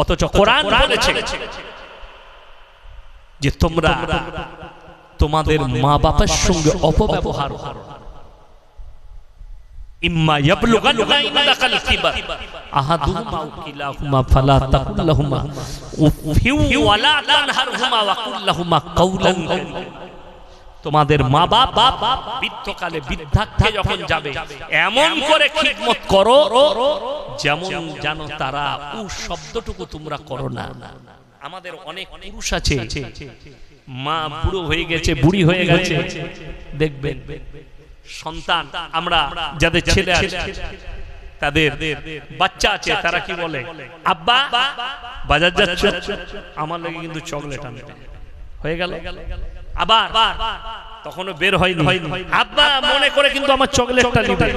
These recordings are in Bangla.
অথচ কোরআন বলেছে যে তোমরা তোমাদের মা বাবার সঙ্গে অপব্যবহার ইম্মা ইয়াবলুগান্না ইনদাকাল কিবার আহাদুহুমা কিলাহুমা ফালা তাকুল লাহুমা উফিউ ওয়ালা তানহারহুমা ওয়া কুল লাহুমা কাওলান। তোমাদের মা বাপ বাপ বৃদ্ধকালে বৃদ্ধাক্ষে যখন যাবে এমন করে খিদমত করো যেমন জানো তারা উ শব্দটুকু তোমরা করো না। আমাদের অনেক পুরুষ আছে। মা বুড়ো হয়ে গেছে বুড়ি হয়ে গেছে। দেখবেন সন্তান আমরা যাদের ছেলে আছে তাদের বাচ্চা আছে তারা কি বলে? আব্বা বাজার যাচ্ছ? আমার লাগে কিন্তু চকলেট আনবে। হয়ে গেল। আবার তখনও বের হয়নি। আব্বা মনে করে কিন্তু আমার চকলেটটা নিবে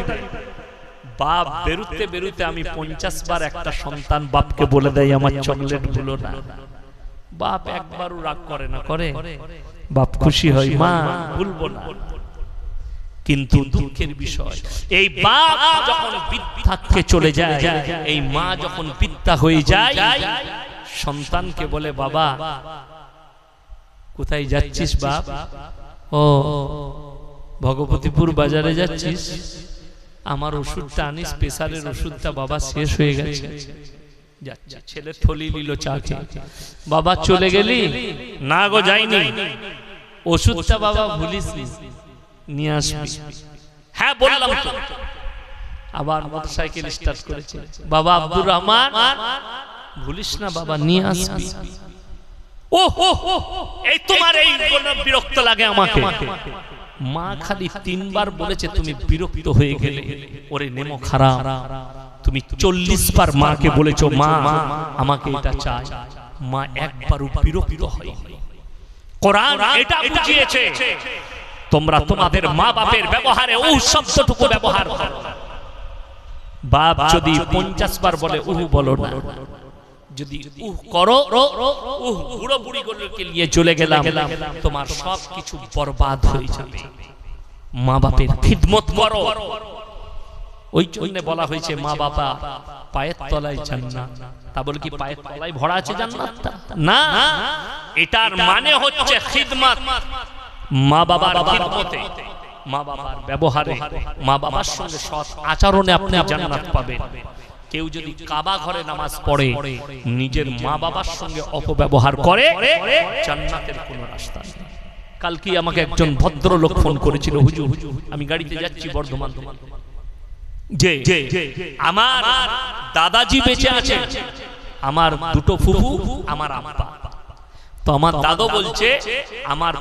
বাপ বেরুতে বেরুতে আমি পঞ্চাশ বার একটা সন্তান বাপকে বলে দেয় আমার চকলেটগুলো না। বাপ একবারও রাগ করে না করে বাপ খুশি হয় মা ভুলবো না। কিন্তু দুঃখের বিষয় এই বাপ যখন বৃদ্ধাক্ষে চলে যায় এই মা যখন বৃদ্ধা হয়ে যায় সন্তানকে বলে বাবা কোথায় যাচ্ছিস বাপ? ও ভগবতীপুর বাজারে যাচ্ছিস? আমার ওষুধটা আনিস প্রেসারের ওষুধটা বাবা শেষ হয়ে গেছে। যাচ্ছে ছেলে থলি নিল চা বাবা চলে গেলি? না গো যাইনি। ওষুধটা বাবা ভুলিস নিয়ে আসবি। হ্যাঁ বললাম তো। আবার মোটরসাইকেল স্টার্ট করেছে। বাবা আব্দুর রহমান ভুলিস না বাবা নিয়ে আসবি। ও এই তোমার এই বিরক্ত লাগে আমাকে। মা খালি তিনবার বলেছে তুমি বিরক্ত হয়ে গেলে। ওরে নেমো খারাপ। তুমি চল্লিশ বার মাকে বলেছ মা আমাকে এটা চাই। মা একবারও বিরক্ত হয় কোরআন এটা বুঝিয়েছে। তোমরা তোমাদের মা বাপের ব্যবহারে ও শব্দটুকু ব্যবহার করো। বাপ যদি পঞ্চাশ বার বলে উহু বলো না। যদি উহ করো, উহ বুড়ো বুড়ি নিয়ে চলে গেলাম, তোমার সব কিছু বরবাদ হয়ে যাবে। মা বাপের খিদমত করো। ওই জন্য বলা হয়েছে মা বাবা পায়ের তলায় জান্নাত। তা বলে কি পায়ের তলায় ভরা আছে না, এটার মানে হচ্ছে খিদমত। মা বাবার খিদমতে মা বাবার ব্যবহারে মা বাবার সঙ্গে সৎ আচরণে আপনি জান্নাত পাবেন। কেউ যদি কাবা ঘরে নামাজ পড়ে নিজের মা বাবার সঙ্গে অপব্যবহার করে জান্নাতের কোনো রাস্তা নেই। কালকে আমাকে একজন ভদ্রলোক ফোন করেছিল হুজুর আমি গাড়িতে যাচ্ছি বর্ধমান যে আমার দাদাজি বেঁচে আছে। আমার দুটো ফুফু আমার আব্বা তো আমার দাদু বলছে আমার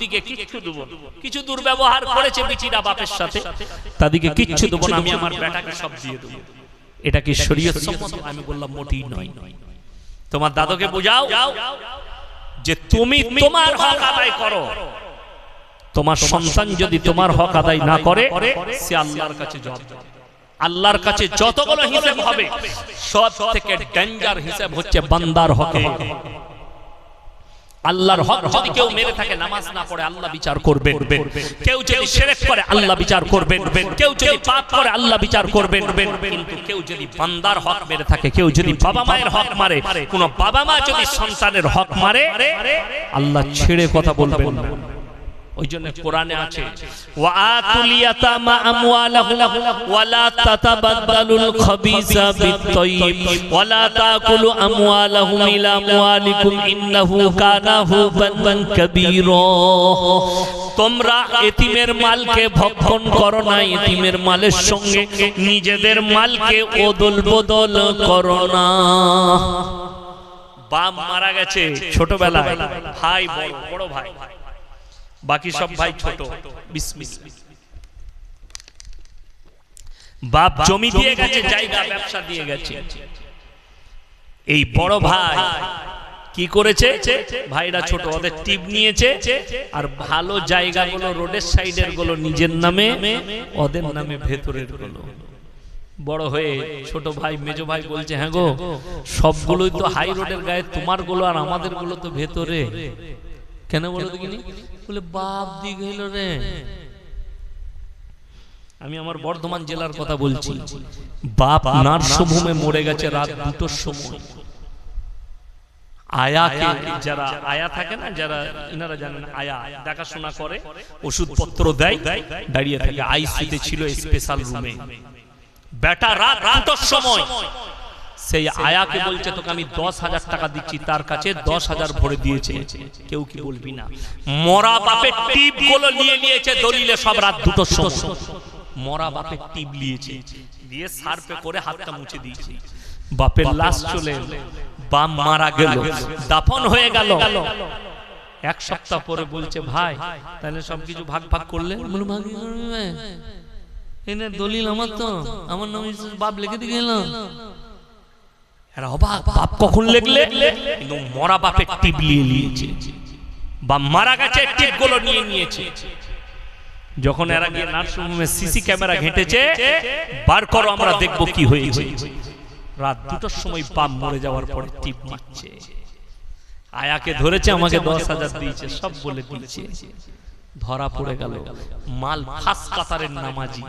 দিকে কিচ্ছু দেবো কিছু দুর্ব্যবহার করেছে বিচিরা বাপের সাথে। তাদেরকে কিচ্ছু দেবো না আমি আমার বেটাকে সব দিয়ে দেবো। এটা কি শরীয়ত সম্মত? আমি বললাম মোটেই নয়। তোমার দাদুকে বোঝাও যে তুমি তোমার হক আদায় করো। তোমার সন্তান যদি তোমার হক আদায় না করে সে আল্লাহর কাছে জবাব আল্লাহর কাছে যতগুলো হিসেব হবে সব থেকে ডেঞ্জার হিসাব হচ্ছে বান্দার হকে। আল্লাহর হক যদি কেউ মেরে থাকে নামাজ না পড়ে আল্লাহ বিচার করবেন। কেউ যদি শিরক করে আল্লাহ বিচার করবেন। কেউ যদি পাপ করে আল্লাহ বিচার করবেন। কিন্তু কেউ যদি বান্দার হক মেরে থাকে কেউ যদি বাবা মায়ের হক মারে কোন বাবা মা যদি সন্তানের হক মারে আল্লাহ ছেড়ে কথা বলবেন না। ওই জন্য কোরআনে আছে ওয়া আতুল ইয়াতামা আমওয়ালাহুম ওয়ালা তাতাবাদদালুল খাবিসা বিত-তাইয়িব ওয়ালা তাকুলু আমওয়ালাহুম ইলা আমওয়ালিকুম ইন্নাহু কানা হুবান কাবীরা। তোমরা এতিমের মালকে ভক্ষণ করো না এতিমের মালের সঙ্গে নিজেদের মালকে ওদল বদল করো না। বাপ মারা গেছে ছোটবেলায় ভাই বড় বড় ভাই। বাকি সব ভাই ছোট। বাপ জমি দিয়ে গেছে জায়গা ব্যবসা দিয়ে গেছে। এই বড় ভাই কি করেছে? ভাইরা ছোট ওদের টিপ নিয়েছে আর ভালো জায়গাগুলো রোডের সাইডেরগুলো নিজের নামে ওদের নামে ভেতরেরগুলো। বড় হয়ে ছোট ভাই মেজো ভাই বলছে হ্যাঁ গো সবগুলোই তো হাই রোডের গায়ে তোমারগুলো আর আমাদেরগুলো তো ভেতরে। কেন বলো দেখিনি? বলে বাপ দিক হইল রে। আমি আমার বর্ধমান জেলার কথা বলছি। বাপ নার্সভূমে মরে গেছে রাত দুটোর সময়। আয়াকে যারা আয়া থাকে না যারা ইনারা জানেন আয়া দেখাশোনা করে ওষুধপত্র দেয় দাঁড়িয়ে থাকে আইসিতে ছিল স্পেশাল রুমে বেটা রাত দুটোর সময়। সেই আয়াকে বলছে তোকে আমি দশ হাজার টাকা দিচ্ছি তার কাছে দশ হাজার ভরে দিয়েছে। কেউ কি বলবি না। মরা বাপের টিপগুলো নিয়ে নিয়েছে দলিলে সব রাত দুটোর সময় মরা বাপের টিপ নিয়েছে। দিয়ে সার্পে করে হাতটা মুছে দিয়েছে। বাপের লাশ চলে। বাপ মারা গেল। দাফন হয়ে গেল। এক সপ্তাহ পরে বলছে ভাই তাহলে সবকিছু ভাগ ভাগ করলে? এনে দলিল আমার তো। আমার নাম বাপ লিখে দিয়ে গেলাম। এরা অবাক, বাপ কখন মরা বাপের টিপ নিয়ে নিয়েছে মারা গেছে টিপগুলো নিয়ে নিয়েছে। যখন এরা সিসি ক্যামেরা ঘেঁটেছে, বার করো, আমরা কি হয়েছে। রাত দুটোর সময় বাপ যাওয়ার পরে টিপ আয়াকে ধরেছে, আমাকে দশ হাজার দিয়েছে, সব বলে দিয়েছে। ধরা পড়ে গেল, মাল ফাঁস কাতারের নামাজি।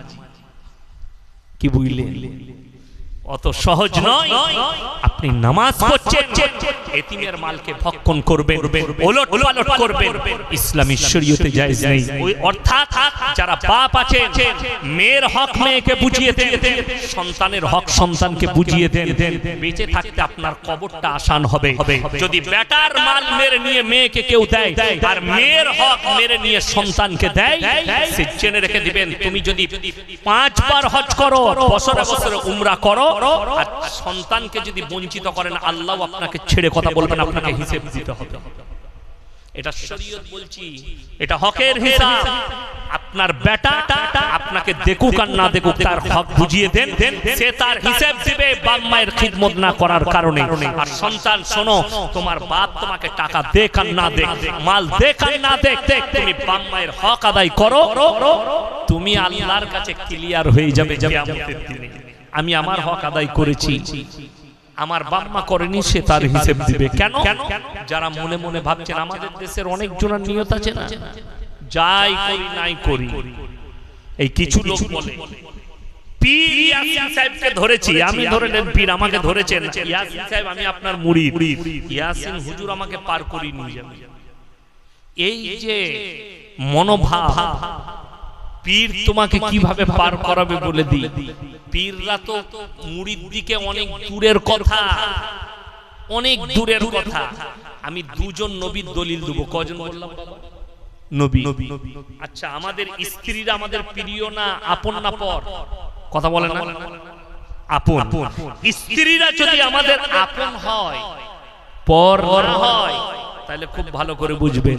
কি বুঝলেন? অত সহজ নয়। আপনি নামাজ পড়ছেন। এতিমের মালকে ভক্ষণ করবেন ওলট পালট করবেন। ইসলামী শরীয়তে জায়েজ নেই। ওই অর্থাৎ যারা বাপ আছেন মেয়ের হক মেয়েকে বুঝিয়ে দেন সন্তানের হক সন্তানকে বুঝিয়ে দেন বেঁচে থাকতে আপনার কবরটা আসান হবে। যদি বেটার মাল মেরে নিয়ে মেয়েকে কেউ দেয় আর মেয়ের হক মেরে নিয়ে সন্তানকে দেয় সে জেনে রেখে দিবেন তুমি যদি পাঁচবার হজ করো বছরে বছরে উমরা করো আর সন্তানকে যদি বঞ্চিত করেন আল্লাহ আপনাকে ছেড়ে কথা বলবেন আপনাকে হিসেব দিতে হবে। এটা শরীয়ত বলছি। এটা হকের হিসাব। আপনার বেটা আপনাকে দেখুক আর না দেখুক তার হক বুঝিয়ে দেন। সে তার হিসাব দিবে বাপ মায়ের খিদমত না করার কারণে। আর সন্তান শোনো তোমার বাপ তোমাকে টাকা দেখ আর না দেখ মাল দেখ আর না দেখ তুমি বাপ মায়ের হক আদায় করো। তুমি আল্লাহর কাছে ক্লিয়ার হয়ে যাবে আমি আমার হক আদায় করেছি। আমার বাম্মা করেনি সে তার হিসেব দিবে। কেন? যারা মনে মনে ভাবছেন আমাদের দেশের অনেক জনের নিয়ত আছে না? যাই করি নাই করি। এই কিছু লোক বলে পীর ইয়াসিন সাহেবকে ধরেছি আমি ধরে নেন পীর আমাকে ধরেছেন ইয়াসিন সাহেব আমি আপনার মুড়ি ইয়াসিন হুজুর আমাকে পার করি নিয়ে যাবে। এই যে মনোভাব পীর তোমাকে কীভাবে পার করাবে বলে দিই? পীররা তো মুড়ির দিকে অনেক দূরের কথা। অনেক দূরের কথা। আমি দুজন নবীর দলিল দেবো। কজন বললাম? নবী। আচ্ছা আমাদের স্ত্রীরা আমাদের প্রিয় না আপন না পর? কথা বলে না? আপন। স্ত্রীরা যদি আমাদের আপন হয় পর হয় তাহলে খুব ভালো করে বুঝবেন।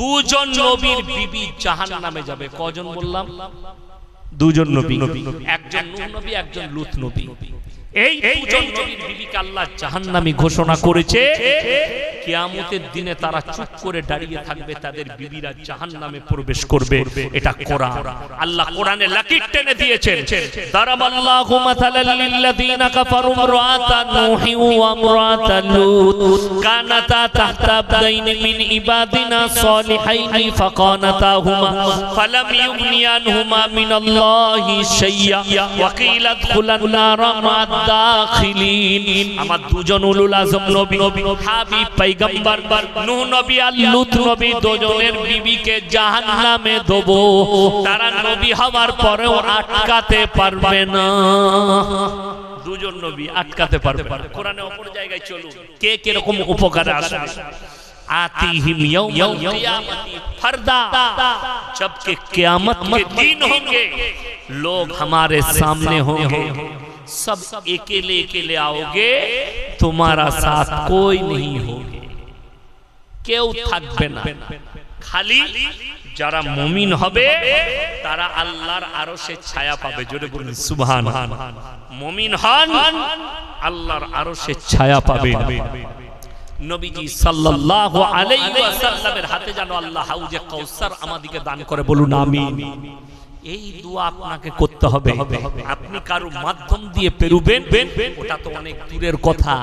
দুজন নবীর বিবি জাহান নামে যাবে কজন বললাম? দুজন নবী? একজন নূহ নবী একজন লুত নবী। এই দুজন নবীর বিবিকে আল্লাহ জাহান্নামী ঘোষণা করেছে। কিয়ামতের দিনে তারা চুপ করে দাঁড়িয়ে থাকবে তাদের বিবিরা জাহান্নামে প্রবেশ করবে। এটা কোরআন। আল্লাহ কোরআনে লাকির টেনে দিয়েছেন। দারাবাল্লাহু মাথালাল লিল্লাযিনা কাফারু ইমরাতা নূহি ওয়া ইমরাতা লূত। কানাতা তাহতা আবদাইন মিন ইবাদিনা সালিহাইন ফাকানাতাহুমা ফালাম ইউগনিয়ানহুমা মিনাল্লাহি শাইয়্যা ওয়া কিলা আদখুলান নারা মা দাখিলিন আমার দুজন উলুল আজম নবী হাবিব পয়গম্বর নূহ নবী আর লূত নবী দুজনের বিবিকে জাহান্নামে দেব তারা নবী হওয়ার পরেও আটকাতে পারবে না দুজন নবী আটকাতে পারবে না কোরআনে অপর জায়গায় চলুন কে কিরকম উপকারে আসবে आतिहिम यौम क़ियामती फरदा जबकि क़यामत के दिन होंगे लोग हमारे सामने होंगे सब अकेले अकेले आओगे তোমারা সাথ কই নেই হোগে কেউ থাকবে না খালি যারা মুমিন হবে তারা আল্লাহর আরও সে ছায়া পাবে জোরে বলুন সুবহান মুমিন হন আল্লাহর আরও সে ছায়া পাবে নবীজি সাল্লাল্লাহু আলাইহি ওয়াসাল্লামের হাতে যেন আল্লাহ হাউজে কাউসার আমাদেরকে দান করে বলুন আমিন। এই দোয়া আপনাকে করতে হবে। আপনি কারও মাধ্যম দিয়ে পেরুবেন, ওটা তো অনেক দূরের কথা।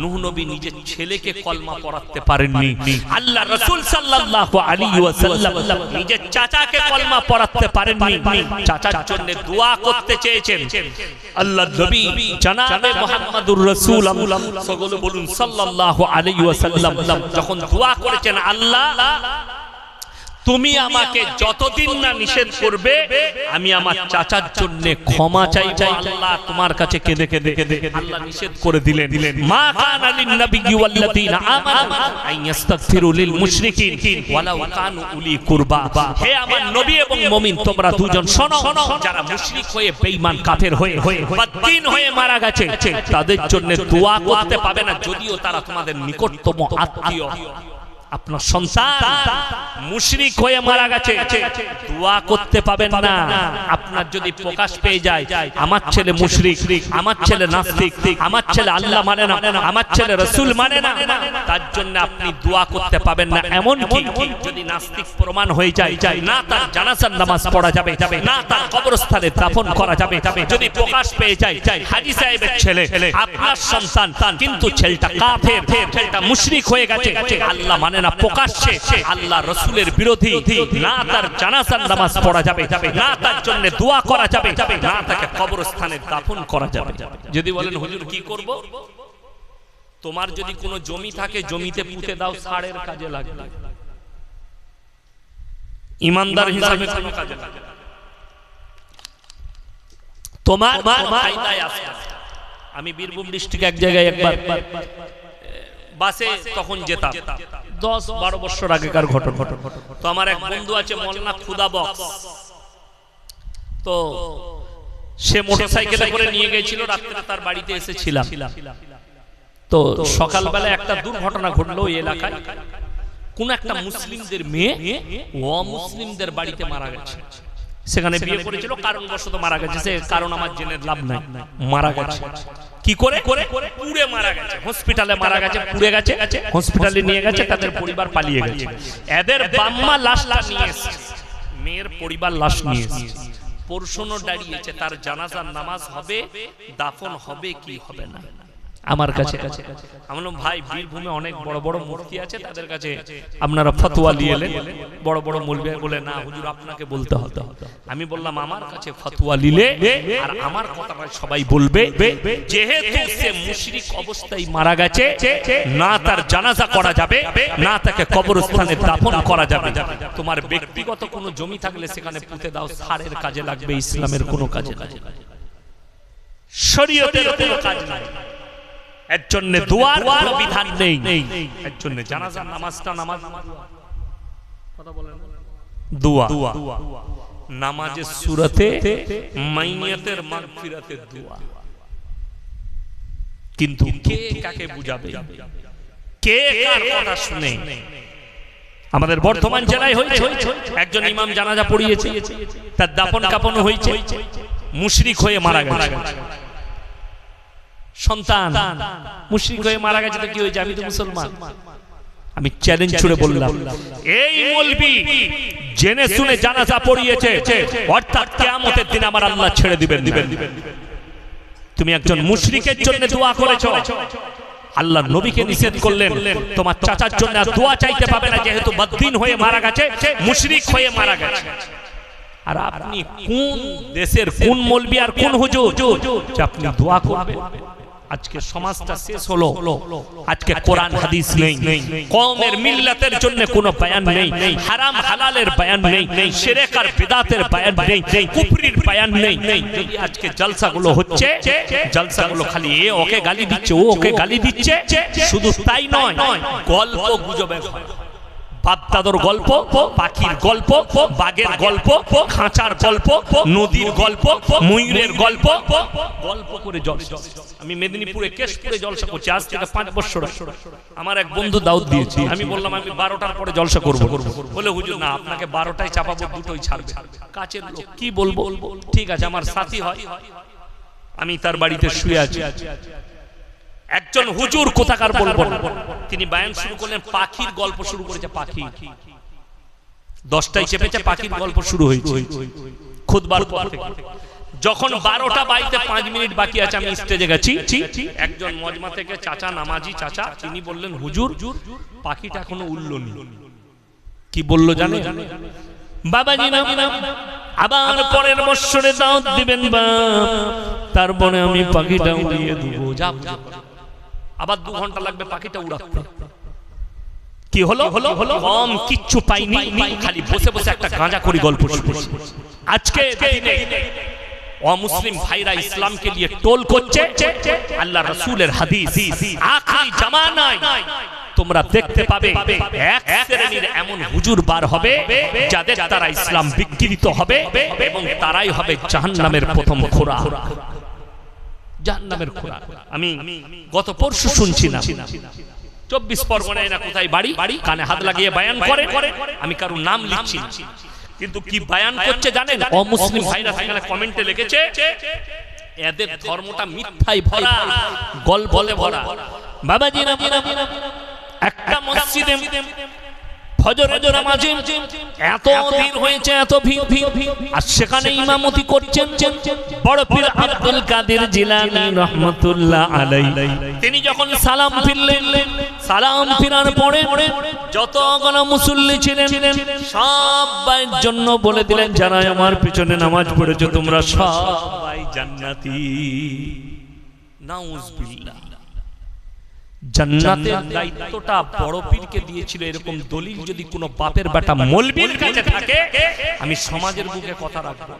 নূহ নবী নিজের ছেলেকে কলমা পড়াতে পারেননি। আল্লাহ রাসূল সাল্লাল্লাহু আলাইহি ওয়াসাল্লাম নিজের চাচাকে কলমা পড়াতে পারেননি। চাচার জন্য দোয়া করতে চেয়েছেন। আল্লাহ নবী জনাবে মুহাম্মদুর রাসূলুল্লাহ সকলে বলুন সাল্লাল্লাহু আলাইহি ওয়াসাল্লাম, যখন দোয়া করেছেন আল্লাহ তুমি আমাকে যতদিন না নিষেধ করবে আমি আমার চাচার জন্য ক্ষমা চাই চাই আল্লাহ তোমার কাছে কেঁদে কেঁদে কেঁদে আল্লাহ নিষেধ করে দিলেন। মা কানা লিন নাবিয়্যি ওয়াল্লাযীনা আমানু আন ইস্তাগফিরু লিল মুশরিকিন। ওয়ালাউ কানু উলি কুরবা। হে আমার নবী এবং মুমিন তোমরা দুজন শোনো। যারা মুশরিক হয়ে বেঈমান কাফের হয়ে বদ্দিন হয়ে মারা গেছে তাদের জন্য দোয়া করতে পাবে না যদিও তারা তোমাদের নিকটতম আত্মীয়। আপনার সন্তান মুশরিক হয়ে মারা গেছে। দোয়া করতে পাবেন না। আপনার যদি প্রকাশ পেয়ে যায়, আমার ছেলে মুশরিক, আমার ছেলে নাস্তিক, আমার ছেলে আল্লাহ মানে না, আমার ছেলে রসুল মানে না, তার জন্য আপনি দোয়া করতে পাবেন না। এমন কি? যদি নাস্তিক প্রমাণ হয়ে যায় যায় না তার জানাজার নামাজ পড়া যাবে, না তার কবরস্থানে দাফন করা যাবে, যদি প্রকাশ পেয়ে যায়, হাজি সাহেবের ছেলে, আপনার সন্তান, কিন্তু ছেলেটা কাফের, ছেলেটা মুশরিক হয়ে গেছে। আল্লাহ মানে না প্রকাশ্যে আল্লাহ রসুলের বিরোধী, না তার জানাজার নামাজ পড়া যাবে, না তার জন্য দোয়া করা যাবে, না তাকে কবরস্থানে দাফন করা যাবে যদি বলেন, হুজুর, কি করব তোমার যদি কোনো জমি থাকে, জমিতে পুঁতে দাও, সারের কাজে লাগবে ইমানদার হিসাবে কোনো কাজে লাগবে না। তোমার। আমি বীরভূম ডিস্ট্রিক্ট এক জায়গায় একবার বাসে তখন যেতাম। দশ বারো বছর আগেকার ঘটনা। তো আমার এক বন্ধু আছে মলনা খুদা বক্স। তো সে মোটরসাইকেলে করে নিয়ে গেছিল রাত্রে তার বাড়িতে এসেছিলাম। তো সকালবেলা একটা দুর্ঘটনা ঘটলো ওই এলাকায়। কোন একটা মুসলিমদের মেয়ে অমুসলিমদের বাড়িতে মারা গেছে। সেখানে বিয়ে করেছিল কারণবশত মারা গেছে। সে কারণ আমার জেনে লাভ নাই মারা গেছে। কি করে? করে? পুড়ে মারা গেছে। হসপিটালে মারা গেছে পুড়ে গেছে হসপিটালে নিয়ে গেছে তাদের পরিবার পালিয়ে গেছে। এদের বাম্মা লাশ লাশ নিয়ে মেয়ের পরিবার লাশ নিয়ে এসেছে। পরশুনো দাঁড়িয়েছে তার জানাজার নামাজ হবে দাফন হবে কি হবে না? আমার কাছে। কাছে। আমি বললাম ভাই বীরভূমে অনেক বড় বড় মূর্তি আছে তাদের কাছে আপনারা ফতোয়া নিয়ে এলেন। বড় বড় মূলবি বলে না হুজুর আপনাকে বলতে হতো আমি বললাম আমার কাছে ফতোয়া নিলে আর আমার কথাটা সবাই বলবে। যেহেতু সে মুশরিক অবস্থায় মারা গেছে না তার জানাজা করা যাবে না তাকে কবরস্থানে দাফন করা যাবে। তোমার ব্যক্তিগত কোনো জমি থাকলে সেখানে পুঁতে দাও সারের কাজে লাগবে ইসলামের কোনো কাজে লাগবে শরীয়তের কোনো কাজ নাই। এর জন্য দোয়ার কোনো বিধান নেই। এর জন্য জানাজার নামাজটা নামাজ। কথা বলেন। দোয়া। নামাজের সুরতে মাইনিয়াতের মাগফিরাতের দোয়া। কিন্তু কে কাকে বুঝাবে? কে কার কথা শুনে? আমাদের বর্তমান জেলায় হয়েছে। একজন ইমাম জানাজা পড়িয়েছে। তার দাপন কাপন হয়েছে। মুশরিক হয়ে মারা গেছে। সন্তান মুশরিক হয়ে মারা গেছে তো কি হয়েছে? আমি তো মুসলমান। আমি চ্যালেঞ্জ ছুড়ে বললাম। এই মলবি জেনে শুনে জানাজা পড়িয়েছে। অর্থাৎ কিয়ামতের দিন আমার আল্লাহ ছেড়ে দিবেন। দিবেন। তুমি একজন মুশরিকের জন্য দোয়া করেছ। আল্লাহ নবীকে নিষেধ করলেন। তোমার চাচার জন্য আর দোয়া চাইতে পাবে না যেহেতু বদ্দিন হয়ে মারা গেছে মুশরিক হয়ে মারা গেছে। আর আপনি কোন দেশের কোন মলবি আর কোন হুজুর? আপনি দোয়া করবেন। আজকে সমাজটা শেষ হলো। আজকে কোরআন হাদিস নেই। কওমের মিল্লাতের জন্য কোনো বয়ান নেই। হারাম হালালের বয়ান নেই। শিরক আর বিদাতের বয়ান নেই। কুফরির বয়ান নেই। যদি আজকে জলসাগুলো হচ্ছে জলসাগুলো খালি এ ওকে গালি দিচ্ছে ও ওকে গালি দিচ্ছে শুধু তাই নয় গল্প গুজবে। হয় বাপদাদর গল্প, পাখির গল্প, বাঘের গল্প, খাঁচার গল্প, নদীর গল্প, ময়ূরের গল্প গল্প করে জলসা। আমি মেদিনীপুরে, কেশপুরে জলসা করছি, আজ থেকে পাঁচ বছর আমার এক বন্ধু দাউদ দিয়েছি, আমি বললাম, আমি বারোটার পরে জলসা করব। বলে, হুজুর, না, আপনাকে বারোটায় চাপাবো, দুটোই ছাড়বে। কাছের কি বলব? ঠিক আছে, আমার সাথী হয়। আমি তার বাড়িতে শুয়ে আছি। একজন হুজুর কোথাকার বলব তিনি বায়ান শুরু করলেন পাখির গল্প শুরু করেছে পাখি। দশটায় চেপেছে পাখির গল্প শুরু হয়েছে। খুদবার যখন বারোটা বাইতে পাঁচ মিনিট বাকি আছে আমি স্টেজে গেছি। একজন মজমা থেকে চাচা নামাজি চাচা তিনি বললেন হুজুর পাখিটা এখনও উল্লনি কি বলল জানে বাবাজি নাম আবার পরের বৎসরে দাওয়াত দিবেন বা তারপরে আমি পাখিটা উড়িয়ে দেবো। যা যা। আবার দু ঘণ্টা লাগবে পাখিটা উড়াতে। কি হলো? হলো? হলো? কম কিচ্ছু পাইনি। খালি বসে বসে একটা গাঁজা করি গল্প আজকে অমুসলিম ভাইরা ইসলামকে নিয়ে টোল করছে। আল্লাহ রসুলের হাদিস। আখরি জামানায় তোমরা দেখতে পাবে এক শ্রেণির এমন হুজুর বার হবে যাদের দ্বারা ইসলাম বিকৃত হবে এবং তারাই হবে জাহান্নামের প্রথম খোরা। জাহান্নামের খোরা আমি গত পরশু শুনছি না চব্বিশ পরগনায় না কোথায় বাড়ি? বাড়ি? কানে হাত লাগিয়ে বায়ান করে। আমি কারোর নাম লিখছি। কিন্তু কি বায়ান করছে জানেন? অমুসলিম ভাইরা সেখানে কমেন্টে লিখেছে এদের ধর্মটা মিথ্যাই ভরা গল্পলে ভরা। বাবাজি একটা মসজিদে ফজরের নামাজে এত ভিড় হয়েছে এত ভিড় ভিড় আর সেখানে ইমামতি করছেন বড় পীর আব্দুল কাদের জিলানী রহমাতুল্লাহ আলাই তিনি যখন সালাম ফিরলেন সালাম ফিরার পরে যত গণ মুসল্লি ছিলেন সবাই জন্য বলে দিলেন যারা আমার পিছনে নামাজ পড়েছো তোমরা সবাই জান্নাতি। নাউজুবিল্লাহ। জান্নাতের দায়িত্বটা বড় পীরকে দিয়েছিল এরকম দলিল যদি কোনো বাপের বেটা মলবির কাছে থাকে, আমি সমাজের বুকে কথা রাখব।